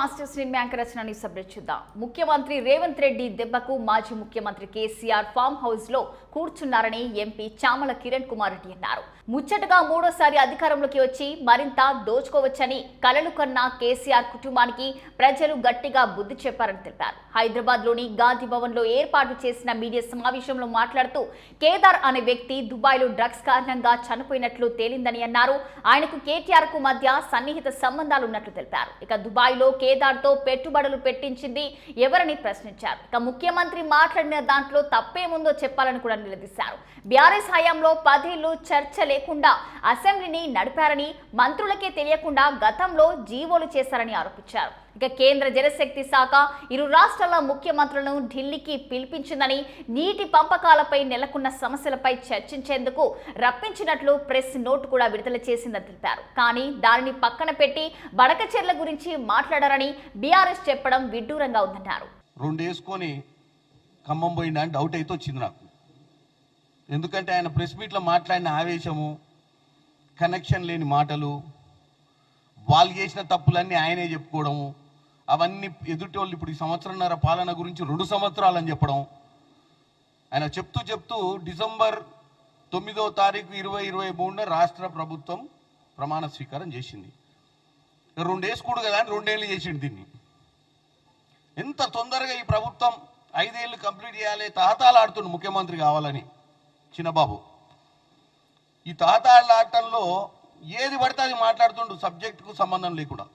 Master stream anchor Rachana news చూద్దాం ముఖ్యమంత్రి రేవంత్ రెడ్డి దెబ్బకు మాజీ ముఖ్యమంత్రి కేసీఆర్ ఫామ్ హౌస్లో కూర్చున్నారని ఎంపీ చామల కిరణ్ కుమార్ రెడ్డి అన్నారు. ముచ్చటగా మూడోసారి అధికారంలోకి వచ్చి మరింత దోచుకోవచ్చని కలలు కన్న కేసీఆర్ కుటుంబానికి ప్రజలు గట్టిగా బుద్ధి చెప్పారని తెలిపారు. హైదరాబాద్లోని గాంధీ భవన్లో ఏర్పాటు చేసిన మీడియా సమావేశంలో మాట్లాడుతూ కేదార్ అనే వ్యక్తి దుబాయ్లో డ్రగ్స్ కారణంగా చనిపోయినట్లు తేలిందని అన్నారు. ఆయనకు కేటీఆర్కు మధ్య సన్నిహిత సంబంధాలు ఉన్నట్లు తెలిపారు. ఇక దుబాయ్లో కే కేదార్తో పెట్టుబడులు పెట్టించింది ఎవరని ప్రశ్నించారు. ఇక ముఖ్యమంత్రి మాట్లాడిన దాంట్లో తప్పేముందో చెప్పాలని కూడా నిలదీశారు. బీఆర్ఎస్ హయాంలో పదేళ్ళు చర్చ లేకుండా అసెంబ్లీని నడిపారని మంత్రులకే తెలియకుండా గతంలో జీవోలు చేశారని ఆరోపించారు. ఇక కేంద్ర జలశక్తి శాఖ ఇరు రాష్ట్రాల ముఖ్యమంత్రులను ఢిల్లీకి పిలిపించిందని నీటి పంపకాలపై నెలకొన్న సమస్యలపై చర్చించేందుకు రప్పించినట్లు ప్రెస్ నోట్ కూడా విడుదల చేసిందని తెలిపారు. కానీ దానిని పక్కన పెట్టి బడకచెర్ల గురించి మాట్లాడారని బీఆర్ఎస్ చెప్పడం విడ్డూరంగా ఉందన్నారు. రెండేసుకొని ఖమ్మం పోయిందా అని డౌట్ అయితే వచ్చింది నాకు. ఎందుకంటే ఆయన ప్రెస్ మీట్లో మాట్లాడిన ఆవేశము కనెక్షన్ లేని మాటలు వాళ్ళు చేసిన తప్పులన్నీ ఆయనే చెప్పుకోవడము అవన్నీ ఎదుటోళ్ళు ఇప్పుడు ఈ సంవత్సరంన్నర పాలన గురించి రెండు సంవత్సరాలని చెప్పడం. ఆయన చెప్తూ చెప్తూ డిసెంబర్ తొమ్మిదో తారీఖు ఇరవై ఇరవై మూడున రాష్ట్ర ప్రభుత్వం ప్రమాణ స్వీకారం చేసింది. రెండు వేసుకోడు కదా అని రెండేళ్ళు చేసిండు దీన్ని. ఎంత తొందరగా ఈ ప్రభుత్వం ఐదేళ్ళు కంప్లీట్ చేయాలి తాతాలాడుతుండు ముఖ్యమంత్రి కావాలని చిన్నబాబు. ఈ తాతాలాటంలో ఏది పడితే అది మాట్లాడుతుండు సబ్జెక్టుకు సంబంధం లేకుండా.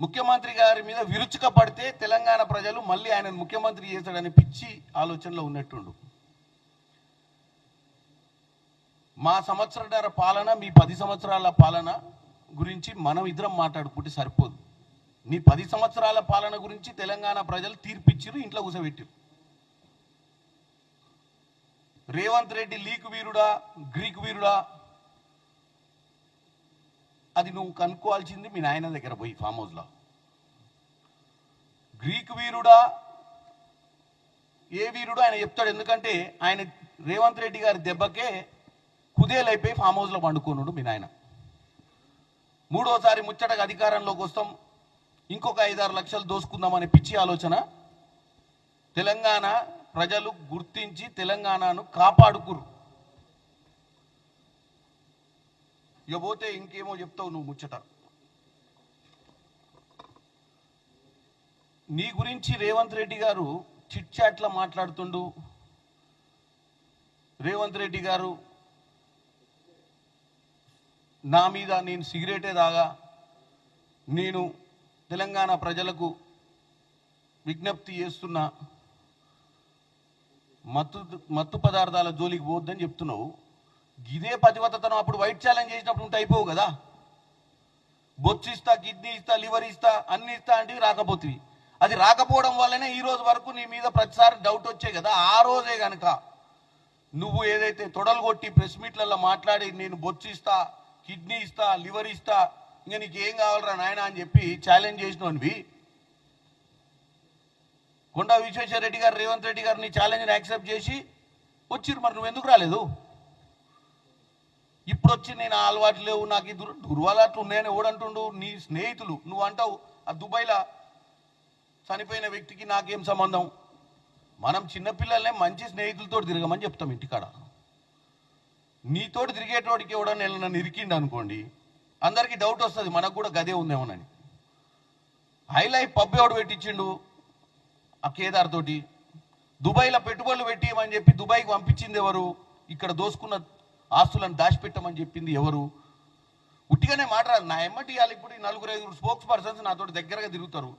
ముఖ్యమంత్రి గారి మీద విరుచుక పడితే తెలంగాణ ప్రజలు మళ్ళీ ఆయన ముఖ్యమంత్రి చేశాడని పిచ్చి ఆలోచనలో ఉన్నట్టుండు. మా సంవత్సరాల పాలన మీ పది సంవత్సరాల పాలన గురించి మనం ఇద్దరం మాట్లాడుకుంటే సరిపోదు. మీ పది సంవత్సరాల పాలన గురించి తెలంగాణ ప్రజలు తీర్పిచ్చిరు ఇంట్లో కూసబెట్టిరు రేవంత్ రెడ్డి లీక్ వీరుడా గ్రీక్ వీరుడా అది నువ్వు కనుక్కోవాల్సింది మీ నాయన దగ్గర పోయి ఫామ్ హౌస్లో గ్రీక్ వీరుడా ఏ వీరుడు ఆయన చెప్తాడు ఎందుకంటే ఆయన రేవంత్ రెడ్డి గారి దెబ్బకే కుదేలైపోయి ఫామ్ హౌస్లో పండుకోనుడు మీ నాయన. మూడోసారి ముచ్చటగా అధికారంలోకి వస్తాం ఇంకొక ఐదారు లక్షలు దోసుకుందామనే పిచ్చి ఆలోచన. తెలంగాణ ప్రజలు గుర్తించి తెలంగాణను కాపాడుకురు ఇక పోతే ఇంకేమో చెప్తావు నువ్వు ముచ్చట. నీ గురించి రేవంత్ రెడ్డి గారు చిట్ చాట్లా మాట్లాడుతుండు. రేవంత్ రెడ్డి గారు నా మీద నేను సిగరెటే దాగా నేను తెలంగాణ ప్రజలకు విజ్ఞప్తి చేస్తున్నా మత్తు మత్తు పదార్థాల జోలికి పోవద్దని చెప్తున్నావు. ఇదే పతివతతనం అప్పుడు వైట్ ఛాలెంజ్ చేసినప్పుడు ఉంటే అయిపోవు కదా. బొచ్చు ఇస్తా కిడ్నీ ఇస్తా లివర్ ఇస్తా అన్ని ఇస్తా అంటే రాకపోతుంది అది రాకపోవడం వల్లనే ఈ రోజు వరకు నీ మీద ప్రతిసారి డౌట్ వచ్చే కదా. ఆ రోజే గనక నువ్వు ఏదైతే తొడలు కొట్టి ప్రెస్ మీట్లలో మాట్లాడి నేను బొచ్చు ఇస్తా కిడ్నీ ఇస్తా లివర్ ఇస్తా ఇంకా నీకు ఏం కావాలరా నాయన అని చెప్పి ఛాలెంజ్ చేసినవి కొండా విశ్వేశ్వర రెడ్డి గారు రేవంత్ రెడ్డి గారిని ఛాలెంజ్ని యాక్సెప్ట్ చేసి వచ్చిర్రు. మరి నువ్వు ఎందుకు రాలేదు? ఇప్పుడు వచ్చి నేను అలవాటు లేవు నాకు ఇది దుర్ దుర్వాలట్లు ఉన్నాయని ఓడంటుండు నీ స్నేహితులు. నువ్వు అంటావు ఆ దుబాయ్లో చనిపోయిన వ్యక్తికి నాకేం సంబంధం? మనం చిన్నపిల్లలనే మంచి స్నేహితులతో తిరగమని చెప్తాం ఇంటికాడ. నీతోటి తిరిగేటోడికి ఎవడన్నా నన్ను ఇరికిండు అనుకోండి అందరికీ డౌట్ వస్తుంది మనకు కూడా గదే ఉందేమోనని హైలైఫ్ పబ్ ఎవడు పెట్టించిండు? ఆ కేదార్ తోటి. దుబాయ్లో పెట్టుబడులు పెట్టియమని చెప్పి దుబాయ్కి పంపించింది ఎవరు? ఇక్కడ దోసుకున్న ఆస్తులను దాచిపెట్టమని చెప్పింది ఎవరు? ఉట్టిగానే మాట్లాడదు నా ఎమ్మటి ఇవాళ ఇప్పుడు ఈ నలుగురు ఐదుగురు స్పోక్స్ పర్సన్స్ నాతో దగ్గరగా తిరుగుతారు.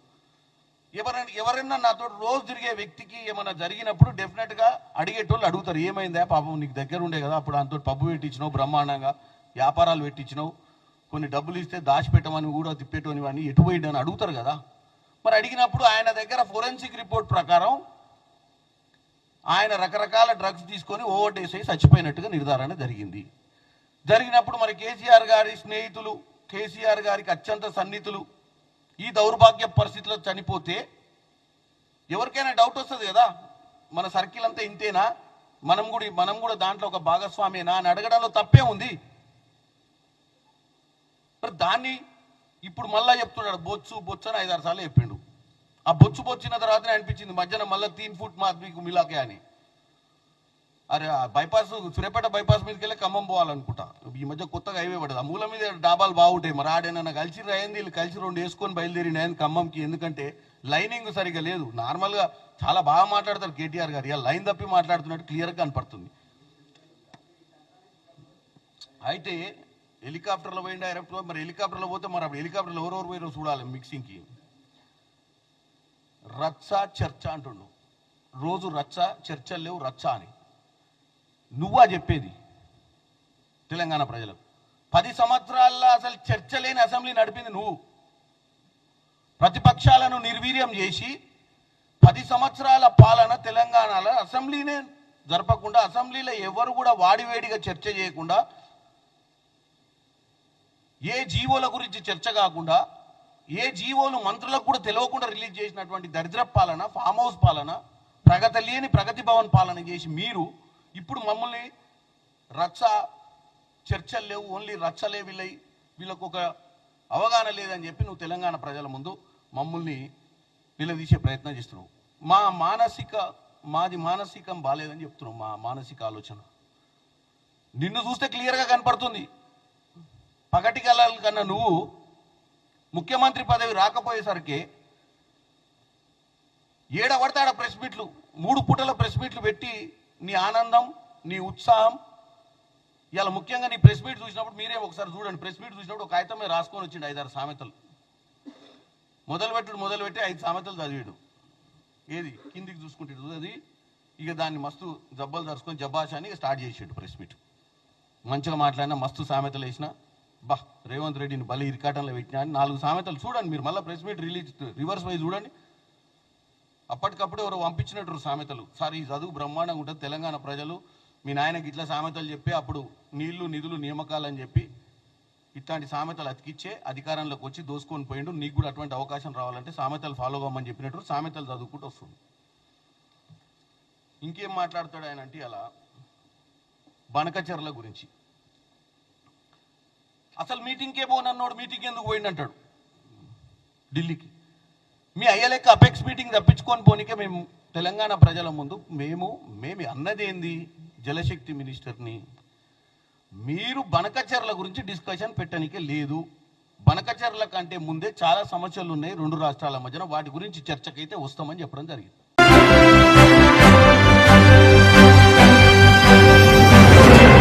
ఎవరైనా ఎవరైనా నాతో రోజు తిరిగే వ్యక్తికి ఏమైనా జరిగినప్పుడు డెఫినెట్గా అడిగేటోళ్ళు అడుగుతారు. ఏమైందా పాపం నీకు దగ్గర ఉండే కదా అప్పుడు అంతో పబ్బు పెట్టించినావు బ్రహ్మాండంగా వ్యాపారాలు పెట్టించినావు. కొన్ని డబ్బులు ఇస్తే దాచిపెట్టమని కూడా తిప్పేటోని అని ఎటు పోయిండని అడుగుతారు కదా. మరి అడిగినప్పుడు ఆయన దగ్గర ఫోరెన్సిక్ రిపోర్ట్ ప్రకారం ఆయన రకరకాల డ్రగ్స్ తీసుకొని ఓవర్డేస్ అయి చచ్చిపోయినట్టుగా నిర్ధారణ జరిగింది. జరిగినప్పుడు మరి కేసీఆర్ గారి స్నేహితులు కేసీఆర్ గారికి అత్యంత సన్నిహితులు ఈ దౌర్భాగ్య పరిస్థితిలో చనిపోతే ఎవరికైనా డౌట్ వస్తుంది కదా? మన సర్కిల్ అంతా ఇంతేనా? మనం కూడా మనం కూడా దాంట్లో ఒక భాగస్వామేనా అని అడగడంలో తప్పే ఉంది. మరి దాన్ని ఇప్పుడు మళ్ళా చెప్తున్నాడు బొచ్చు బొచ్చు అని ఐదారు సార్లు చెప్పిండు. ఆ బొచ్చు బొచ్చిన తర్వాతనే అనిపించింది. మధ్యాహ్నం మళ్ళీ తీన్ ఫుట్ మా మీకు మిలాకే అని. అరే ఆ బైపాస్ సూర్యాపేట బైపాస్ మీదకి వెళ్ళి ఖమ్మం పోవాలనుకుంటా. ఈ మధ్య కొత్తగా హైవే పడదు ఆ మూల మీద డాబాలు బాగుంటాయి మరి ఆడేనన్నా కలిసి రాయింది వీళ్ళు కలిసి రెండు వేసుకొని బయలుదేరిన ఆయన ఖమ్మంకి. ఎందుకంటే లైనింగ్ సరిగా లేదు. నార్మల్గా చాలా బాగా మాట్లాడతారు కేటీఆర్ గారు. ఇలా లైన్ తప్పి మాట్లాడుతున్నట్టు క్లియర్గా కనపడుతుంది. అయితే హెలికాప్టర్లో పోయిన డైరెక్ట్ మరి హెలికాప్టర్లో పోతే మరి అప్పుడు హెలికాప్టర్లో ఎవరెవరు పోయారో చూడాలి మిక్సింగ్కి. రచ్చ చర్చ అంటుండు. రోజు రచ్చ చర్చలు లేవు రచ్చ అని. నువ్వా చెప్పేది? తెలంగాణ ప్రజలకు. పది సంవత్సరాల్లో అసలు చర్చ లేని అసెంబ్లీ నడిపింది నువ్వు. ప్రతిపక్షాలను నిర్వీర్యం చేసి పది సంవత్సరాల పాలన తెలంగాణలో అసెంబ్లీనే జరపకుండా అసెంబ్లీలో ఎవరు కూడా వాడివేడిగా చర్చ చేయకుండా ఏ జీవోల గురించి చర్చ కాకుండా ఏ జీవోలు మంత్రులకు కూడా తెలియకుండా రిలీజ్ చేసినటువంటి దరిద్ర పాలన ఫామ్ హౌస్ పాలన ప్రగతి లేని ప్రగతి భవన్ పాలన చేసి మీరు ఇప్పుడు మమ్మల్ని రచ్చ చర్చలు లేవు ఓన్లీ రచ్చలే వీళ్ళై వీళ్ళకు ఒక అవగాహన లేదని చెప్పి నువ్వు తెలంగాణ ప్రజల ముందు మమ్మల్ని నిలదీసే ప్రయత్నం చేస్తున్నావు. మా మానసిక మాది మానసికం బాగాలేదని చెప్తున్నావు మా మానసిక ఆలోచన. నిన్ను చూస్తే క్లియర్గా కనపడుతుంది. పగటి కళల కన్నా నువ్వు ముఖ్యమంత్రి పదవి రాకపోయేసరికి ఏడబడతాడ ఆడ ప్రెస్ మీట్లు మూడు పూటల ప్రెస్ మీట్లు పెట్టి నీ ఆనందం నీ ఉత్సాహం ఇలా ముఖ్యంగా నీ ప్రెస్ మీట్ చూసినప్పుడు మీరే ఒకసారి చూడండి. ప్రెస్ మీట్ చూసినప్పుడు ఒక కాగితం మీద రాసుకొని వచ్చిండు ఐదారు సామెతలు. మొదలుపెట్టుడు మొదలుపెట్టి ఐదు సామెతలు చదివాడు. ఏది? కిందికి చూసుకుంటే అది. ఇక దాన్ని మస్తు జబ్బలు దరుచుకొని జబ్బాషా అని స్టార్ట్ చేసాడు ప్రెస్ మీట్. మంచిగా మాట్లాడినా మస్తు సామెతలు వేసినా బా రేవంత్ రెడ్డిని బలి ఇరికాటంలో పెట్టినా అని నాలుగు సామెతలు చూడండి మీరు. మళ్ళీ press meet release reverse wise చూడండి. అప్పటికప్పుడు ఎవరో పంపించినట్టు సామెతలు. సార్ ఈ చదువు బ్రహ్మాండంగా ఉంటుంది తెలంగాణ ప్రజలు. మీ నాయనకి ఇట్లా సామెతలు చెప్పి అప్పుడు నీళ్ళు నిధులు నియామకాలు అని చెప్పి ఇట్లాంటి సామెతలు అతికిచ్చే అధికారంలోకి వచ్చి దోసుకొని పోయిండు. నీకు కూడా అటువంటి అవకాశం రావాలంటే సామెతలు ఫాలో అవ్వమని చెప్పినట్టు సామెతలు చదువుకుంటూ వస్తుంది. ఇంకేం మాట్లాడతాడు ఆయన అంటే అలా. బనకచర్ల గురించి. అసలు మీటింగ్కే పోనన్నోడు మీటింగ్ ఎందుకు పోయిండంటాడు ఢిల్లీకి. మీ అయ్యలేక అపెక్స్ మీటింగ్ తప్పించుకొని పోనీకే మేము తెలంగాణ ప్రజల ముందు మేము మేము అన్నదేంది జలశక్తి మినిస్టర్ని? మీరు బనకచర్ల గురించి డిస్కషన్ పెట్టనికే లేదు. బనకచర్ల కంటే ముందే చాలా సమస్యలు ఉన్నాయి రెండు రాష్ట్రాల మధ్యన. వాటి గురించి చర్చకైతే వస్తామని చెప్పడం జరిగింది.